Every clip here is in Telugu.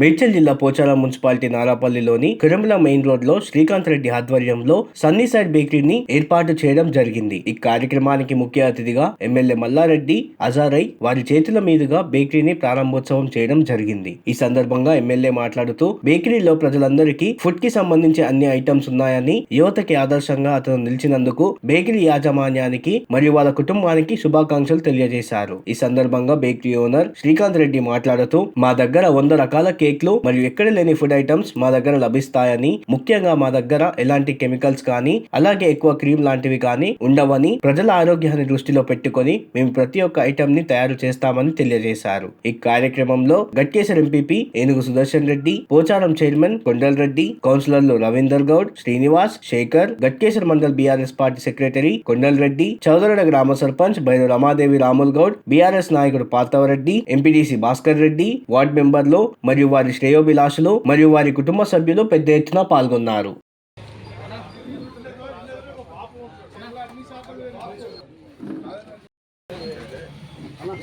మేడ్చల్ జిల్లా పోచారం మున్సిపాలిటీ నారాపల్లిలోని కురంబల మెయిన్ రోడ్లో శ్రీకాంత్ రెడ్డి ఆధ్వర్యంలో సన్నీ సైడ్ బేకరీని ఏర్పాటు చేయడం జరిగింది. ఈ కార్యక్రమానికి ముఖ్య అతిథిగా ఎమ్మెల్యే మల్లారెడ్డి అజారై వారి చేతుల మీదుగా బేకరీని ప్రారంభోత్సవం చేయడం జరిగింది. ఈ సందర్భంగా ఎమ్మెల్యే మాట్లాడుతూ బేకరీలో ప్రజలందరికీ ఫుడ్కి సంబంధించి అన్ని ఐటమ్స్ ఉన్నాయని యువతకి ఆదర్శంగా అతను నిలిచినందుకు బేకరీ యాజమాన్యానికి మరియు వాళ్ళ కుటుంబానికి శుభాకాంక్షలు తెలియజేశారు. ఈ సందర్భంగా బేకరీ ఓనర్ శ్రీకాంత్ రెడ్డి మాట్లాడుతూ మా దగ్గర వంద రకాల కేక్లు మరియు ఎక్కడ లేని ఫుడ్ ఐటమ్స్ మా దగ్గర లభిస్తాయని ముఖ్యంగా మా దగ్గర ఎలాంటి కెమికల్స్ కానీ అలాగే ఎక్కువ క్రీమ్ లాంటివి కానీ ఉండవని ప్రజల ఆరోగ్యాన్ని దృష్టిలో పెట్టుకొని మేము ప్రతి ఒక్క ఐటమ్ని తయారు చేస్తామని తెలియజేశారు. ఈ కార్యక్రమంలో గట్కేశ్వర ఎంపీపీ ఏనుగు సుదర్శన్ రెడ్డి పోచారం చైర్మన్ కొండల్ రెడ్డి కౌన్సిలర్లు Ravinder Goud Srinivas Shekar Ghatkesar mandal BRS party secretary Kondal Reddy చౌదరడ గ్రామ సర్పంచ్ బైరు రమాదేవి రాముల్ గౌడ్ బీఆర్ఎస్ నాయకుడు పార్థవరెడ్డి ఎంపీడీసీ భాస్కర్ రెడ్డి వార్డు మెంబర్లు మరియు వారి శ్రేయోభిలాషులు మరియు వారి కుటుంబ సభ్యులు పెద్ద ఎత్తున పాల్గొన్నారు.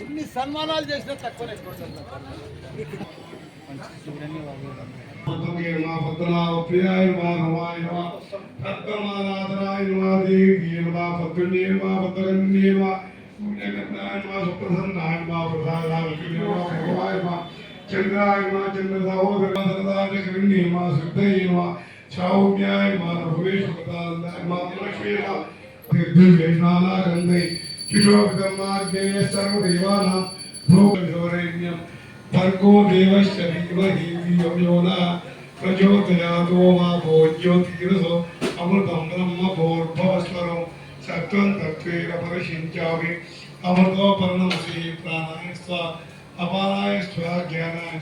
ఎన్ని సన్మానాలు చేసినా తక్కువనే భగవాయ మా చంద్రాయ మా చంద్ర సహోదర సరదాయ కరుణ్యే మా సిద్ధయ్య మా సౌమ్యాయ మా రఘువేశ ప్రదాయ మా లక్ష్మీయ తీర్థేషానాగంధై శిశోభిధర్మాజ్ఞేయ సర్వదేవానాం భోగవిధోరేణ్యం భర్గో దేవశ్చ ధీమహి ధియో యో న ప్రచోదయాతో మా భోజ్యోతిరసో అమృతం బ్రహ్మ భోర్భవస్వరం సత్వం తత్వేన పరిశించామి అమృతో పర్ణం శ్రీ ప్రాణాయ స్వ అపారాయ స్వ జ్ఞానాయ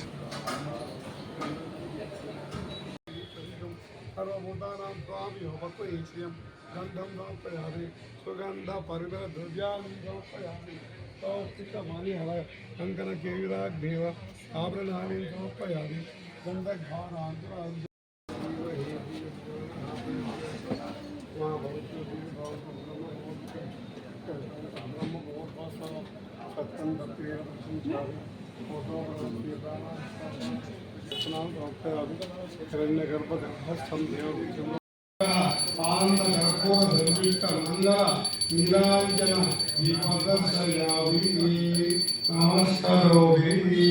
సర్వభూతానాం స్వామి ఉపక్వైశ్యం గంధం సమర్పయామి సుగంధ పరిమళ ద్రవ్యాన్ని సమర్పయామి సౌష్టికమాని హర కంకణ కేవిరాగ్దేవ ఆభరణాన్ని సమర్పయామి గంధఘానాంతరాంత మా సత్యం తత్వేన ప్రశంసామి హిరణ్యగర్భగర్భస్థం దేవం ఆనంద కర్పూర ధర్మిష్ట మంగళ నీరాంజన దీపదర్శయామి నమస్కారోమి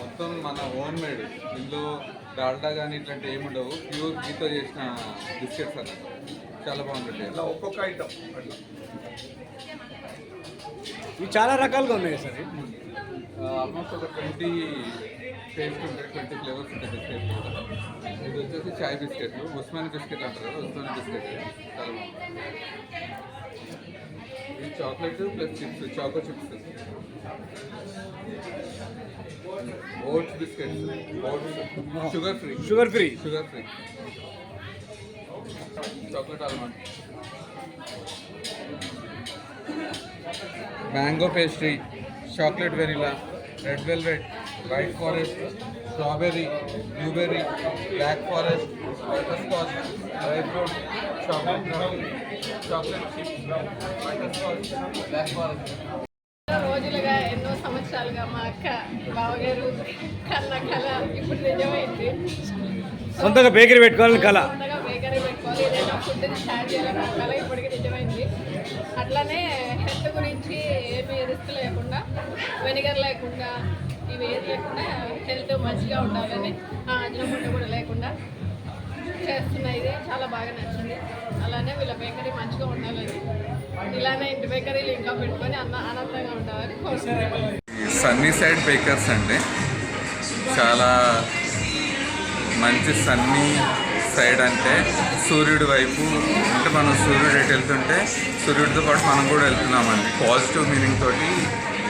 మొత్తం మన ఓన్ మేడ్ ఇందులో డాల్డా కానీ ఇట్లాంటి ఏమి ఉండవు. ప్యూర్ గీతో చేసిన బిస్కెట్స్ అన్నమాట. చాలా బాగుంటుంది అట్లా ఒక్కొక్క ఐటమ్ అట్లా. ఇవి చాలా రకాలుగా ఉన్నాయి సార్. ఆల్మోస్ట్ ఒక ట్వంటీ టేస్ట్ ఉంటాయి ట్వంటీ ఫ్లేవర్స్ ఉంటాయి బిస్కెట్ ఇది వచ్చేసి చాయ్ బిస్కెట్లు ఉస్మాని బిస్కెట్ అంటారు కదా ఉస్మాని బిస్కెట్ చాలా బాగుంటుంది ఇది chocolate plus chips choco chips oats biscuits oats sugar free sugar free sugar free chocolate almond mango pastry chocolate vanilla red velvet white forest strawberry blueberry black forest butterscotch dry fruit chocolate brownie chocolate chips butterscotch black forest రోజులుగా ఎన్నో సంవత్సరాలుగా మా అక్క బావగారు కన్న కళ ఇప్పుడు నిజమైంది. సొంతగా బేకరీ పెట్టుకోవాలని కళ సొంతగా బేకరీ పెట్టుకోవాలి ఏదైనా ఫుడ్ స్టార్ట్ చేయాలని కళ ఇప్పటికి నిజమైంది. అట్లానే హెల్త్ గురించి ఏమీ రిస్క్ లేకుండా వెనిగర్ లేకుండా ఏది లేకుండా హెల్త్ మంచిగా ఉండాలని ఆ ముట్ట కూడా లేకుండా చేస్తున్నాయి ఇది చాలా బాగా నచ్చింది. అలానే వీళ్ళ బేకరీ మంచిగా ఉండాలని ఇలానే ఇంటి బేకరీలు ఇంకా పెట్టుకొని అన్న ఆనందంగా ఉండాలని కోరుకుంటున్నాను. సన్నీ సైడ్ బేకర్స్ అండి. చాలా మంచి సన్నీ సైడ్ అంటే సూర్యుడి వైపు అంటే మనం సూర్యుడు ఎటు వెళ్తుంటే సూర్యుడితో పాటు మనం కూడా వెళ్తున్నామండి. పాజిటివ్ మీనింగ్ తోటి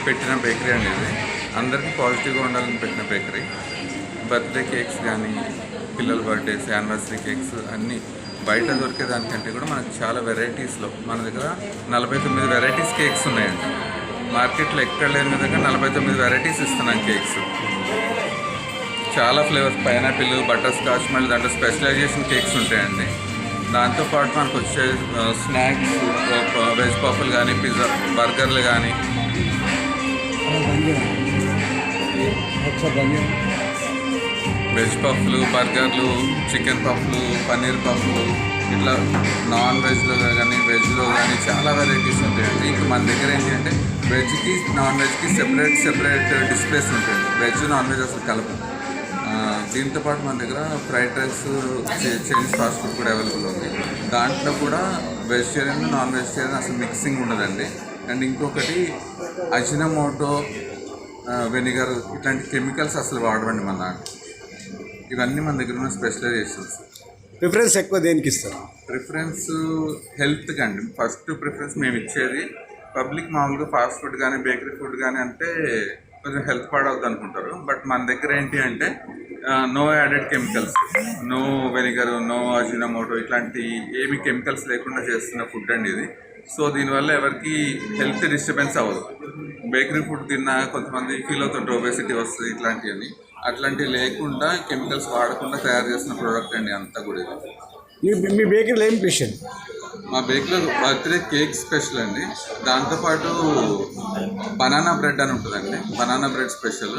పెట్టిన బేకరీ అండి ఇది. అందరికీ పాజిటివ్గా ఉండాలని పెట్టిన బేకరీ. బర్త్డే కేక్స్ కానీ పిల్లల బర్త్డేస్ యానివర్సరీ కేక్స్ అన్నీ బయట దొరికే దానికంటే కూడా మనకు చాలా వెరైటీస్లో మన దగ్గర నలభై తొమ్మిది వెరైటీస్ కేక్స్ ఉన్నాయండి మార్కెట్లో ఎక్కడ లేని విధంగా నలభై తొమ్మిది వెరైటీస్ ఇస్తున్నాం కేక్స్. చాలా ఫ్లేవర్స్ పైనాపిల్ బటర్ స్కాచ్ మళ్ళీ దాంట్లో స్పెషలైజేషన్ కేక్స్ ఉంటాయండి. దాంతోపాటు మనకు వచ్చే స్నాక్స్ వెజ్ పఫ్లు కానీ పిజ్జా బర్గర్లు కానీ. వెజ్ పఫ్లు బర్గర్లు చికెన్ పఫ్లు పన్నీర్ పఫ్లు ఇట్లా నాన్ వెజ్లో కానీ వెజ్లో కానీ చాలా వెరైటీస్ ఉంటాయండి ఇంకా మన దగ్గర ఏంటి అంటే వెజ్కి నాన్ వెజ్కి సెపరేట్ సెపరేట్ డిస్ప్లేస్ ఉంటాయండి వెజ్ నాన్ వెజ్ అసలు కలపం. దీంతోపాటు మన దగ్గర fried rice Chinese fast food కూడా అవైలబుల్ ఉంది. దాంట్లో కూడా వెజిటేరియన్ నాన్ వెజిటేరియన్ అసలు మిక్సింగ్ ఉండదండి. అండ్ ఇంకొకటి అజినమోటో వెనిగర్ ఇట్లాంటి కెమికల్స్ అసలు వాడమండి మన ఇవన్నీ మన దగ్గర ఉన్న స్పెషలైజేషన్స్. ప్రిఫరెన్స్ ఎక్కువ దేనికి ఇస్తారు? ప్రిఫరెన్స్ హెల్త్కి అండి. ఫస్ట్ ప్రిఫరెన్స్ మేము ఇచ్చేది పబ్లిక్ మామూలుగా ఫాస్ట్ ఫుడ్ కానీ బేకరీ ఫుడ్ కానీ అంటే కొంచెం హెల్త్ పాడవద్దు అనుకుంటారు. బట్ మన దగ్గర ఏంటి అంటే no added chemicals. No vinegar no Ajinomoto ఇట్లాంటి ఏమి కెమికల్స్ లేకుండా చేస్తున్న ఫుడ్ అండి ఇది. సో దీనివల్ల ఎవరికి హెల్త్ డిస్టర్బెన్స్ అవ్వదు. బేకరీ ఫుడ్ తిన్నా కొంతమంది ఫీల్ అవుతుంటారు ఒబేసిటీ వస్తుంది ఇట్లాంటివన్నీ. అట్లాంటివి లేకుండా కెమికల్స్ వాడకుండా తయారు చేసిన ప్రోడక్ట్ అండి అంతా కూడా మీ మీ బేకరీలో ఏం స్పెషల్? మా బేక్లో బర్త్డే కేక్ స్పెషల్ అండి. దాంతోపాటు బనానా బ్రెడ్ అని ఉంటుందండి. Banana bread special.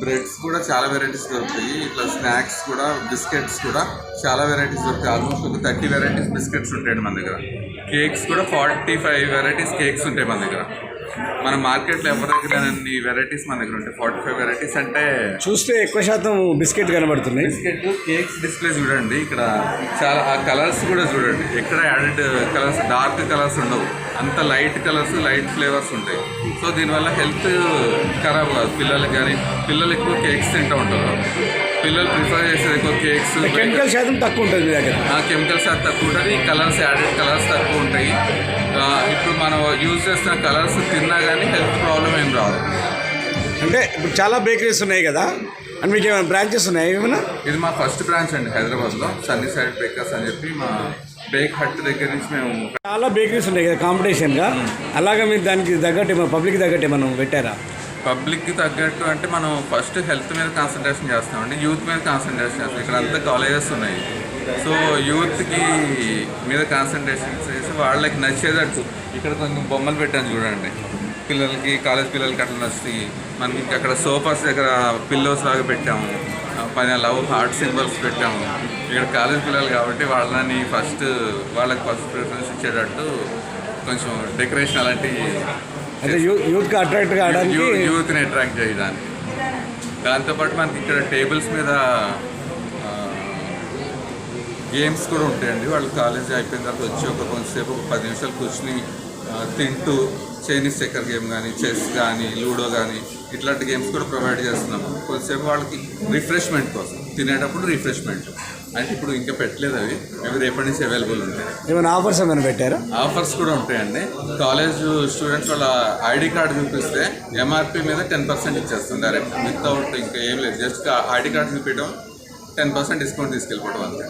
బ్రెడ్స్ కూడా చాలా వెరైటీస్ దొరుకుతాయి. ఇట్లా స్నాక్స్ కూడా బిస్కెట్స్ కూడా చాలా వెరైటీస్ దొరుకుతాయి. ఆల్మోస్ట్ ఒక థర్టీ వెరైటీస్ బిస్కెట్స్ ఉంటాయండి మన దగ్గర. కేక్స్ కూడా ఫార్టీ ఫైవ్ వెరైటీస్ కేక్స్ ఉంటాయి మన దగ్గర. మన మార్కెట్లో ఎవరి దగ్గర అన్ని వెరైటీస్ మన దగ్గర ఉంటాయి. ఫార్టీ ఫైవ్ వెరైటీస్ అంటే చూస్తే ఎక్కువ శాతం బిస్కెట్ కనబడుతున్నాయి. బిస్కెట్ కేక్స్ డిస్ప్లే చూడండి. ఇక్కడ చాలా ఆ కలర్స్ కూడా చూడండి. ఎక్కడ యాడెడ్ కలర్స్ డార్క్ కలర్స్ ఉండవు. అంత లైట్ కలర్స్ లైట్ ఫ్లేవర్స్ ఉంటాయి. సో దీనివల్ల హెల్త్ ఖరాబ్ కాదు. పిల్లలకి కానీ పిల్లలు ఎక్కువ కేక్స్ తింటూ ఉంటారు. పిల్లలు ప్రిఫర్ చేసేది ఎక్కువ కేక్స్ కెమికల్ శాతం తక్కువ ఉంటుంది మీ దగ్గర? ఆ కెమికల్స్ అది తక్కువ ఉంటుంది కలర్స్ యాడెడ్ కలర్స్ తక్కువ ఉంటాయి. ఇప్పుడు మనం యూజ్ చేస్తున్న కలర్స్ తిన్నా కానీ హెల్త్ ప్రాబ్లం ఏం రాదు. అంటే ఇప్పుడు చాలా బేకరీస్ ఉన్నాయి కదా అండ్ మీకు ఏమైనా బ్రాంచెస్ ఉన్నాయి ఏమైనా? ఇది మా ఫస్ట్ బ్రాంచ్ అండి హైదరాబాద్లో సన్నీ సైడ్ బేకర్స్ అని చెప్పి మా బేక్ హట్ దగ్గర నుంచి మేము చాలా బేకరీస్ ఉన్నాయి కదా కాంపిటీషన్గా అలాగే మీరు దానికి తగ్గట్టు పబ్లిక్ తగ్గట్టు మనం పెట్టారా? పబ్లిక్కి తగ్గట్టు అంటే మనం ఫస్ట్ హెల్త్ మీద కాన్సన్ట్రేషన్ చేస్తామండి యూత్ మీద కాన్సన్ట్రేషన్ చేస్తాం. ఇక్కడ అంతా కాలేజెస్ ఉన్నాయి. సో యూత్కి మీద కాన్సన్ట్రేషన్ చేసి వాళ్ళకి నచ్చేటట్టు ఇక్కడ కొంచెం బొమ్మలు పెట్టాను చూడండి. పిల్లలకి కాలేజ్ పిల్లలకి అట్లా నచ్చుతాయి మనకి అక్కడ సోఫాస్ దగ్గర పిల్లోస్ లాగా పెట్టాము. పైన లవ్ హార్ట్ సింబల్స్ పెట్టాము. ఇక్కడ కాలేజ్ పిల్లలు కాబట్టి వాళ్ళని ఫస్ట్ వాళ్ళకి ఫస్ట్ ప్రిఫరెన్స్ ఇచ్చేటట్టు కొంచెం డెకరేషన్ అలాంటివి అంటే యూత్కి అట్రాక్ట్ కావడానికి యూ- యూత్ని అట్రాక్ట్ చేయడానికి. దాంతోపాటు మనకి ఇక్కడ టేబుల్స్ మీద గేమ్స్ కూడా ఉంటాయండి. వాళ్ళు కాలేజ్ అయిపోయిన తర్వాత వచ్చి ఒక కొంతసేపు ఒక పది నిమిషాలు కూర్చుని తింటూ చైనీస్ చెక్కర్ గేమ్ కానీ చెస్ కానీ లూడో కానీ ఇట్లాంటి గేమ్స్ కూడా ప్రొవైడ్ చేస్తున్నాము. కొంతసేపు వాళ్ళకి రిఫ్రెష్మెంట్ కోసం. తినేటప్పుడు రిఫ్రెష్మెంట్ అంటే ఇప్పుడు ఇంకా పెట్టలేదు అవి. అవి రేపటి నుంచి అవైలబుల్ ఉంటాయి. ఏమైనా ఆఫర్స్ ఏమైనా పెట్టారా? ఆఫర్స్ కూడా ఉంటాయండి. కాలేజ్ స్టూడెంట్స్ వాళ్ళ ఐడి కార్డు చూపిస్తే ఎంఆర్పి మీద టెన్ పర్సెంట్ ఇచ్చేస్తాం డైరెక్ట్ వితౌట్ ఇంకా ఏం లేదు. జస్ట్ ఐడి కార్డు చూపించడం టెన్ పర్సెంట్ డిస్కౌంట్ తీసుకెళ్ళిపోవడం అంతే.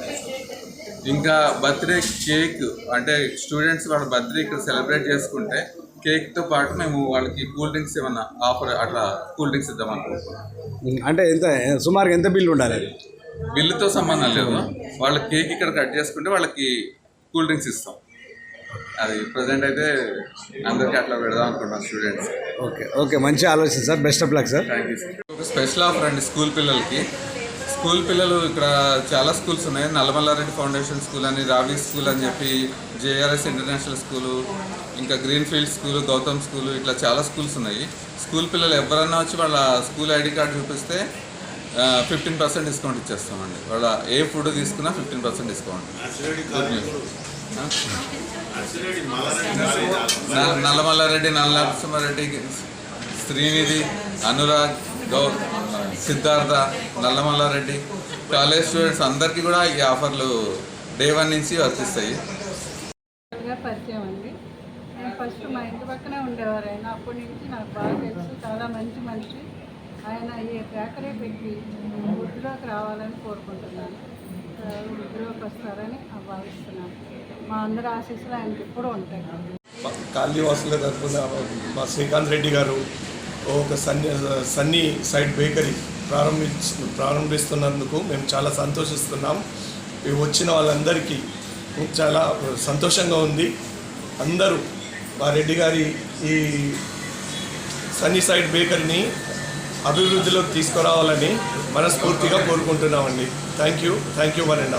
ఇంకా బర్త్డే కేక్ అంటే స్టూడెంట్స్ వాళ్ళ బర్త్డే ఇక్కడ సెలబ్రేట్ చేసుకుంటే కేక్తో పాటు మేము వాళ్ళకి కూల్ డ్రింక్స్ ఏమన్నా ఆఫర్ అట్లా కూల్ డ్రింక్స్ ఇద్దాం అనుకుంటున్నాం. అంటే ఎంత సుమారుగా ఎంత బిల్ ఉండాలి? అది బిల్లుతో సంబంధం లేదు. వాళ్ళ కేక్ ఇక్కడ కట్ చేసుకుంటే వాళ్ళకి కూల్ డ్రింక్స్ ఇస్తాం. అది ప్రజెంట్ అయితే అందరికీ అట్లా పెడదాం అనుకుంటున్నాం స్టూడెంట్స్. ఓకే ఓకే మంచి ఆలోచన sir. Best of luck sir. Thank you ఒక స్పెషల్ ఆఫర్ అండి స్కూల్ పిల్లలకి. స్కూల్ పిల్లలు ఇక్కడ చాలా స్కూల్స్ ఉన్నాయి. నల్లమల్లారెడ్డి ఫౌండేషన్ స్కూల్ అని రావి స్కూల్ అని చెప్పి జేఆర్ఎస్ ఇంటర్నేషనల్ స్కూలు ఇంకా green field school Gautam school ఇట్లా చాలా స్కూల్స్ ఉన్నాయి. స్కూల్ పిల్లలు ఎవరన్నా వచ్చి వాళ్ళ స్కూల్ ఐడి కార్డు చూపిస్తే ఫిఫ్టీన్ పర్సెంట్ డిస్కౌంట్ ఇచ్చేస్తామండి. వాళ్ళ ఏ ఫుడ్ తీసుకున్నా fifteen percent discount Nallamallareddy Nallanarasimhareddy Srinidhi Anurag Gaur Siddhartha Nallamallareddy college students అందరికీ కూడా ఈ ఆఫర్లు డే వన్ నుంచి వర్తిస్తాయి. గా పరిచయం అండి. నేను ఫస్ట్ మా ఇంటి పక్కనే ఉండేవారు ఆయన అప్పటి నుంచి నాకు బాగా తెలుసు. చాలా మంచి మనిషి. ఆయన ఈ బేకరీ పెట్టి వృద్ధిలోకి రావాలని కోరుకుంటున్నాను. వృద్ధిలోకి వస్తారని భావిస్తున్నాను. మా అందరి ఆశీస్సులు ఆయనకి ఎప్పుడూ ఉంటాయి. కాళీవాసుల తరఫున మా శ్రీకాంత్ రెడ్డి గారు ఒక సన్ని సన్నీ సైడ్ బేకరీ ప్రారంభించ ప్రారంభిస్తున్నందుకు మేము చాలా సంతోషిస్తున్నాం. వచ్చిన వాళ్ళందరికీ చాలా సంతోషంగా ఉంది. అందరూ మా రెడ్డి గారి ఈ సన్నీ సైడ్ బేకరీని అభివృద్ధిలోకి తీసుకురావాలని మనస్ఫూర్తిగా కోరుకుంటున్నామండి. Thank you thank you one and